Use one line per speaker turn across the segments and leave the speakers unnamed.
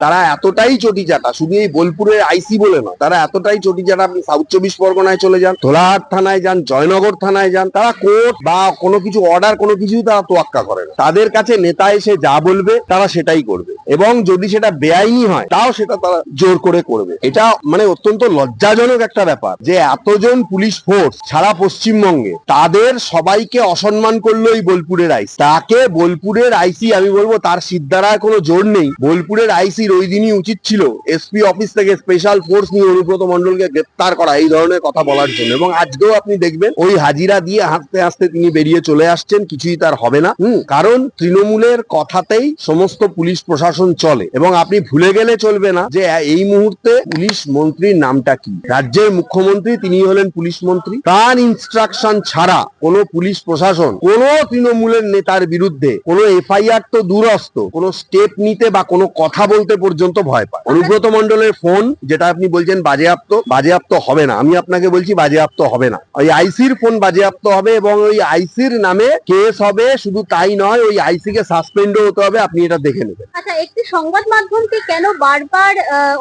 তারা এতটাই চটি চাটা শুধু এই বোলপুরের আইসি বলে না তারা এতটাই চটি চাটা আপনি সাউথ চব্বিশ পরগনায় চলে যান ধোলাহাট থানায় যান, জয়নগর থানায় যান, তারা কোর্ট বা কোনো কিছু অর্ডার কোনো কিছুই তারা তোয়াক্কা করে না। তাদের কাছে নেতা এসে যা বলবে, তারা সেটাই করবে। এবং যদি সেটা বেআইনি হয়, তাও সেটা তারা জোর করে করবে। এটা মানে অত্যন্ত লজ্জাজনক একটা ব্যাপার যে এতজন পুলিশ ফোর্স সারা পশ্চিমবঙ্গে তাদের সবাইকে অসম্মান করল এই বোলপুরের আইসি। তাকে বোলপুরের আইসি, আমি বলব তার সিদ্ধারায় কোনো জোর নেই। বোলপুরের আইসির ওই দিনই উচিত ছিল এসপি অফিস থেকে স্পেশাল ফোর্স নিয়ে অনুব্রত মন্ডলকে গ্রেপ্তার করা, এই ধরনের কথা বলার জন্য। এবং আজকেও আপনি দেখবেন ওই হাজিরা দিয়ে হাসতে হাসতে তিনি বেরিয়ে চলে আসছেন, কিছুই তার হবে না। কারণ তৃণমূলের কথাতেই সমস্ত পুলিশ প্রশাসন চলে এবং আপনি ভুলে গেলে চলবে না যে এই মুহূর্তে পুলিশ মন্ত্রীর নামটা কি? রাজ্যের মুখ্যমন্ত্রী তিনি হলেন পুলিশ মন্ত্রী। তার ইনস্ট্রাকশন ছাড়া কোনো পুলিশ প্রশাসন, কোনো তৃণমূলের নেতার বিরুদ্ধে কোনো এফআইআর তো দূরস্থ কোনো স্টেপ নিতে বা কোনো কথা বলতে পর্যন্ত ভয় পায়। অনুব্রত মন্ডলের ফোন, যেটা আপনি বলছেন বাজেয়াপ্ত বাজেয়াপ্ত হবে না। আমি আপনাকে বলছি বাজেয়াপ্ত হবে না। ওই আইসির ফোন বাজেয়াপ্ত হবে এবং ওই আইসির নামে কেস হবে, শুধু তাই নয়, ওই আইসি কে সাসপেন্ডও হতে হবে, আপনি এটা দেখে নেবেন।
আচ্ছা একটি সংবাদ মাধ্যমকে কেন বারবার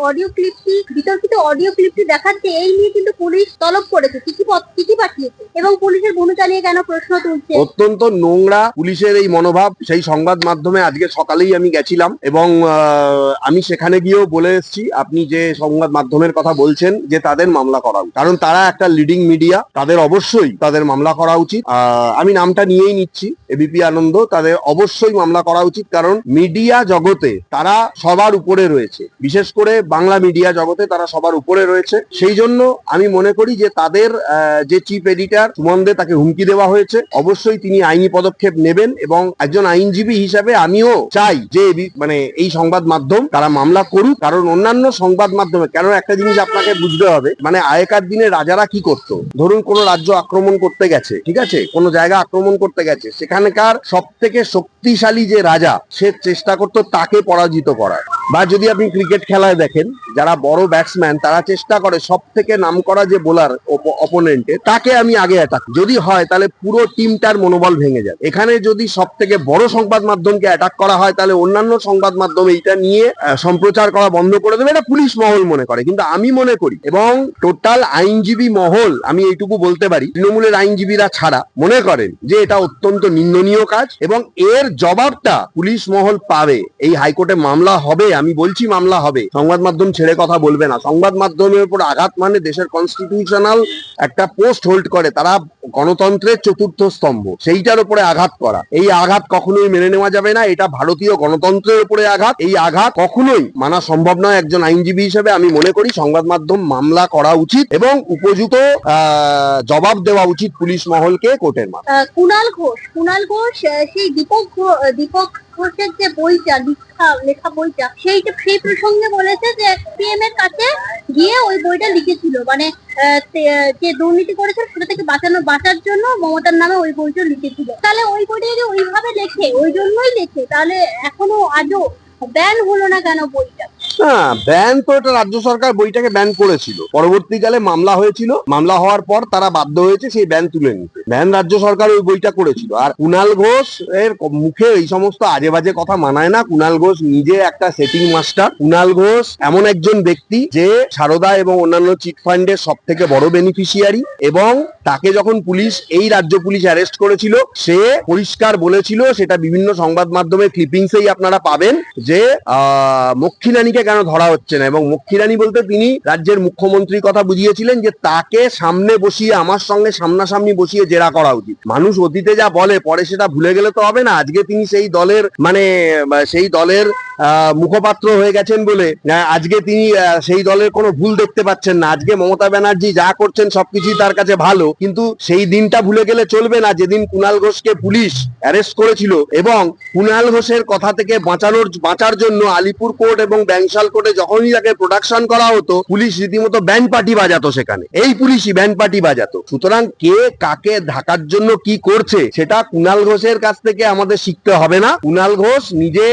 অডিও ক্লিপটি বিতর্কিত অডিও ক্লিপটি দেখাচ্ছে, এই নিয়ে কিন্তু পুলিশ তলব করেছে, চিঠি চিঠি পাঠিয়েছে এবং পুলিশের ভূমিকা নিয়ে কেন প্রশ্ন তুলছে?
অত্যন্ত নোংরা পুলিশের এই মনোভাব, সেই সংবাদ মাধ্যমে আজকে সকালেই আমি গেছিলাম এবং আমি সেখানে গিয়েও বলে এসেছি, আপনি যে সংবাদ মাধ্যমের কথা বলছেন যে তাদের মামলা করা উচিত। কারণ তারা একটা লিডিং মিডিয়া তাদের অবশ্যই তাদের মামলা করা উচিত। আমি নামটা নিয়েই নিচ্ছি এবিপি আনন্দ, তাদের অবশ্যই মামলা করা উচিত, কারণ মিডিয়া জগতে তারা সবার উপরে রয়েছে। বিশেষ করে বাংলা মিডিয়া জগতে তারা সবার উপরে রয়েছে। সেই জন্য আমি মনে করি যে তাদের যে চিফ এডিটর সুমন দে তাকে হুমকি দেওয়া হয়েছে। অবশ্যই তিনি আইনি পদক্ষেপ নেবেন এবং একজন আইনজীবী হিসাবে আমিও চাই যে মানে এই সংবাদ মাধ্যম তারা মামলা করুক। কারণ অন্যান্য সংবাদ মাধ্যমে কেন একটা জিনিস আপনাকে বুঝতে হবে মানে আগেকার দিনে রাজারা কি করতো? ধরুন কোন রাজ্য আক্রমণ করতে গেছে, ঠিক আছে? কোন জায়গা আক্রমণ করতে গেছে, সেখানকার সব থেকে শক্তিশালী যে রাজা, সে চেষ্টা করতো তাকে পরাজিত করার। বা যদি আপনি ক্রিকেট খেলায় দেখেন, যারা বড় ব্যাটসম্যান তারা চেষ্টা করে সব থেকে নাম করা যে বোলার অপোনেন্টে তাকে আমি আগে অ্যাটাক যদি হয়, তাহলে পুরো টিমটার মনোবল ভেঙে যায়। এখানে যদি সব থেকে বড় সংবাদ মাধ্যমকে অ্যাটাক করা হয়, তাহলে অন্যান্য সংবাদ মাধ্যম এইটা নিয়ে সম্প্রচার করা বন্ধ করে দেবে। এটা পুলিশ মহল মনে করে। কিন্তু আমি মনে করি, এবং টোটাল আইনজীবী মহল, আমি এইটুকু বলতে পারি, তৃণমূলের আইনজীবীরা ছাড়া মনে করেন যে এটা অত্যন্ত নিন্দনীয় কাজ, এবং এর জবাবটা পুলিশ মহল পাবে এই হাইকোর্টে মামলা হবে, আমি বলছি মামলা হবে। সংবাদ মাধ্যম ছেড়ে কথা বলবে না। সংবাদ মাধ্যমের উপর আঘাত মানে দেশের কনস্টিটিউশনাল একটা পোস্ট হোল্ড করে, তারা গণতন্ত্রের চতুর্থ স্তম্ভ। সেইটার উপরে আঘাত করা। এই আঘাত কখনোই মেনে নেওয়া যাবে না, এটা ভারতীয় গণতন্ত্রের উপরে আঘাত। এই আঘাত কখনোই মানা সম্ভব নয় একজন আইনজীবী হিসেবে, আমি মনে করি সংবাদ মাধ্যম মামলা করা উচিত এবং উপযুক্ত জবাব দেওয়া উচিত পুলিশ মহলকে কোর্টের মাধ্যমে।
কুণাল ঘোষ কুণাল ঘোষ সেই দীপক দীপক ঘোষের যে বইটা, লিখা, লেখা বইটা সেইটা সেই প্রসঙ্গে বলেছে যে পিএম এর কাছে গিয়ে ওই বইটা লিখেছিল। মানে যে দুর্নীতি করেছে সেটা থেকে বাঁচানো, বাঁচার জন্য মমতার নামে ওই বইটা লিখেছিল। তাহলে ওই বইটা যদি ওইভাবে লেখে, ওই জন্যই লেখে, তাহলে এখনও আজও ব্যান হলো না কেন বইটা?
ব্যান তো এটা রাজ্য সরকার বইটাকে ব্যান করেছিল। পরবর্তীকালে মামলা হয়েছিল। মামলা হওয়ার পর তারা বাধ্য হয়েছে সেই ব্যান তুলে নিতে। ব্যান রাজ্য সরকার ওই বইটা করেছিল। আর কুণাল ঘোষ এর মুখে এই সমস্ত আজে বাজে কথা মানায় না। কুণাল ঘোষ নিজে একটা সেটিং মাস্টার কুণাল ঘোষ এমন একজন ব্যক্তি যে সারদা এবং অন্যান্য চিট ফান্ডের সব থেকে বড় বেনিফিশিয়ারি এবং তাকে যখন পুলিশ এই রাজ্য পুলিশ অ্যারেস্ট করেছিল সে পরিষ্কার বলেছিল সেটা বিভিন্ন সংবাদ মাধ্যমে ক্লিপিংসেই আপনারা পাবেন যে আহ, মক্ষিরানীকে কেন ধরা হচ্ছে না? এবং মক্ষিরানী বলতে তিনি রাজ্যের মুখ্যমন্ত্রীর কথা বুঝিয়েছিলেন যে তাকে সামনে বসিয়ে, আমার সঙ্গে সামনাসামনি বসিয়ে জেরা করা উচিত। মানুষ অতীতে যা বলে, পরে সেটা ভুলে গেলে তো হবে না। আজকে তিনি সেই দলের মানে সেই দলের মুখপাত্র হয়ে গেছেন বলে আজকে তিনি সেই দলের কোনো ভুল দেখতে পাচ্ছেন না। আজকে মমতা ব্যানার্জি যা করছেন, সবকিছুই তার কাছে ভালো। কিন্তু সেই দিনটা ভুলে গেলে চলবে না। যেদিন কুণাল ঘোষকে পুলিশ অ্যারেস্ট করেছিল এবং কুণাল ঘোষের কথা থেকে বাঁচানোর, বাঁচার জন্য আলিপুর কোর্ট এবং ব্যাংশাল কোর্টে যখনই তাকে প্রোডাকশন করা হতো, পুলিশ রীতিমতো ব্যান্ড পার্টি বাজাতো সেখানে। এই পুলিশই ব্যান্ড পার্টি বাজাতো। সুতরাং কে কাকে ঢাকার জন্য কি করছে, সেটা কুণাল ঘোষের কাছ থেকে আমাদের শিখতে হবে না। কুণাল ঘোষ নিজে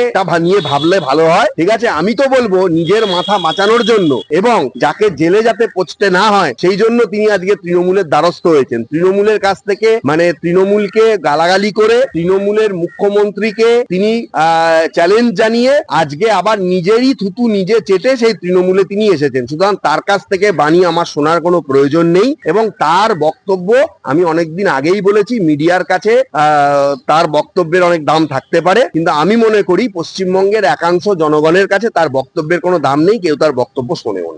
নিয়ে ভাবলে ভালো হয়। ঠিক আছে, আমি তো বলব নিজের মাথা বাঁচানোর জন্য এবং যাকে জেলে যাতে পচতে না হয়, সেই জন্য তিনি আজকে তৃণমূলের দ্বারস্থ হয়েছেন। তৃণমূলের কাছ থেকে মানে তৃণমূলকে গালাগালি করে তৃণমূলের মুখ্যমন্ত্রীকে তিনি চ্যালেঞ্জ জানিয়ে আজকে আবার নিজেরই থুতু নিজে চেটে সেই তৃণমূলে তিনি এসেছেন। সুতরাং তার কাছ থেকে বাণী আমার শোনার কোনো প্রয়োজন নেই এবং তার বক্তব্য আমি অনেকদিন আগেই বলেছি, মিডিয়ার কাছে তার বক্তব্যের অনেক দাম থাকতে পারে। কিন্তু আমি মনে করি পশ্চিমবঙ্গের একাংশ জনগণের কাছে তার বক্তব্যের কোনো দাম নেই, কেউ তার বক্তব্য শোনেও না।